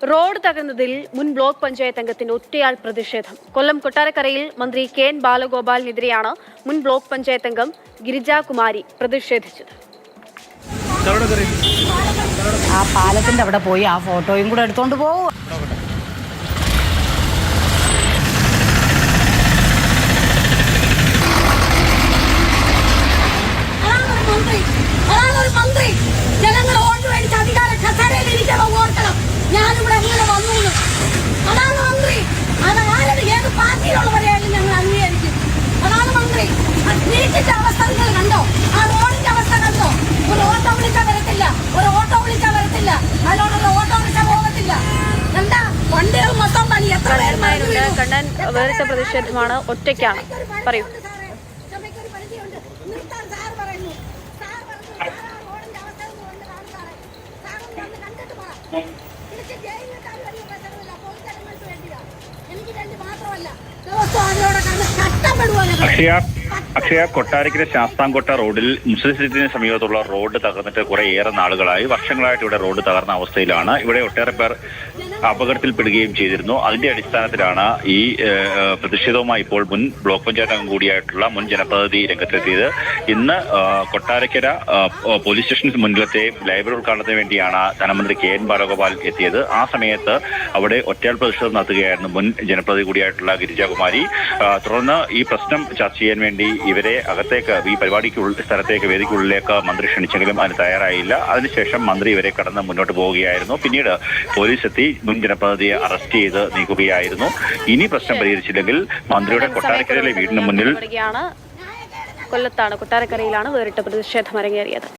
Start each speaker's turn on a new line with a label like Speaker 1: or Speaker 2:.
Speaker 1: Road തകർന്നതിൽ മുൻ block panchayat അംഗത്തിന്റെ ഒറ്റയാൾ പ്രതിഷേധം. കൊല്ലം കൊട്ടാരക്കരയിൽ മന്ത്രി കെ എൻ ബാലഗോപാലിനെതിരെയാണ് മുൻ ബ്ലോക്ക് പഞ്ചായത്ത് അംഗം ഗിരിജാകുമാരി പ്രതിഷേധിച്ചത്.
Speaker 2: ആ പാലത്തിന്റെ അവിടെ പോയി ആ ഫോട്ടോയും കൂടെ എടുത്തോണ്ട് പോവും
Speaker 3: മാത്രമല്ല. ദിവസവും അതിലൂടെ കണ്ട് കഷ്ടപ്പെടുവാ ഞങ്ങൾ.
Speaker 4: അക്ഷയ അക്ഷയ കൊട്ടാരക്കര ശാസ്താംകോട്ട റോഡിൽ മുസ്ലിം സിറ്റിന് സമീപത്തുള്ള റോഡ് തകർന്നിട്ട് കുറെ ഏറെ നാളുകളായി വർഷങ്ങളായിട്ട് ഇവിടെ റോഡ് തകർന്ന അവസ്ഥയിലാണ് ഇവിടെ ഒട്ടേറെ പേർ അപകടത്തിൽപ്പെടുകയും ചെയ്തിരുന്നു. അതിന്റെ അടിസ്ഥാനത്തിലാണ് ഈ പ്രതിഷേധവുമായി ഇപ്പോൾ മുൻ ബ്ലോക്ക് പഞ്ചായത്ത് അംഗം കൂടിയായിട്ടുള്ള മുൻ ജനപ്രതിനിധി രംഗത്തെത്തിയത്. ഇന്ന് കൊട്ടാരക്കര പോലീസ് സ്റ്റേഷൻ മുന്നിലത്തെ ലൈബ്രറി ഉദ്ഘാടനത്തിന് വേണ്ടിയാണ് ധനമന്ത്രി കെ എൻ ബാലഗോപാൽ എത്തിയത്. ആ സമയത്ത് അവിടെ ഒറ്റയാൾ പ്രതിഷേധം നടത്തുകയായിരുന്നു മുൻ ജനപ്രതി കൂടിയായിട്ടുള്ള ഗിരിജാകുമാരി. തുടർന്ന് ഈ പ്രശ്നം ചർച്ച ചെയ്യാൻ വേണ്ടി ഇവരെ അകത്തേക്ക് ഈ പരിപാടിക്ക് സ്ഥലത്തേക്ക് വേദിക്കുള്ളിലേക്ക് മന്ത്രി ക്ഷണിച്ചെങ്കിലും അതിന് തയ്യാറായില്ല. അതിനുശേഷം മന്ത്രി ഇവരെ കടന്ന് മുന്നോട്ട് പോവുകയായിരുന്നു. പിന്നീട് പോലീസ് എത്തി മുൻ ജനപ്രതിയെ അറസ്റ്റ് ചെയ്ത് നീക്കുകയായിരുന്നു. ഇനി പ്രശ്നം പരിഹരിച്ചില്ലെങ്കിൽ മന്ത്രിയുടെ കൊട്ടാരക്കരയിലെ വീടിന് മുന്നിൽ
Speaker 1: കൊല്ലത്താണ്. കൊട്ടാരക്കരയിലാണ് വേറിട്ട പ്രതിഷേധം അരങ്ങേറിയത്.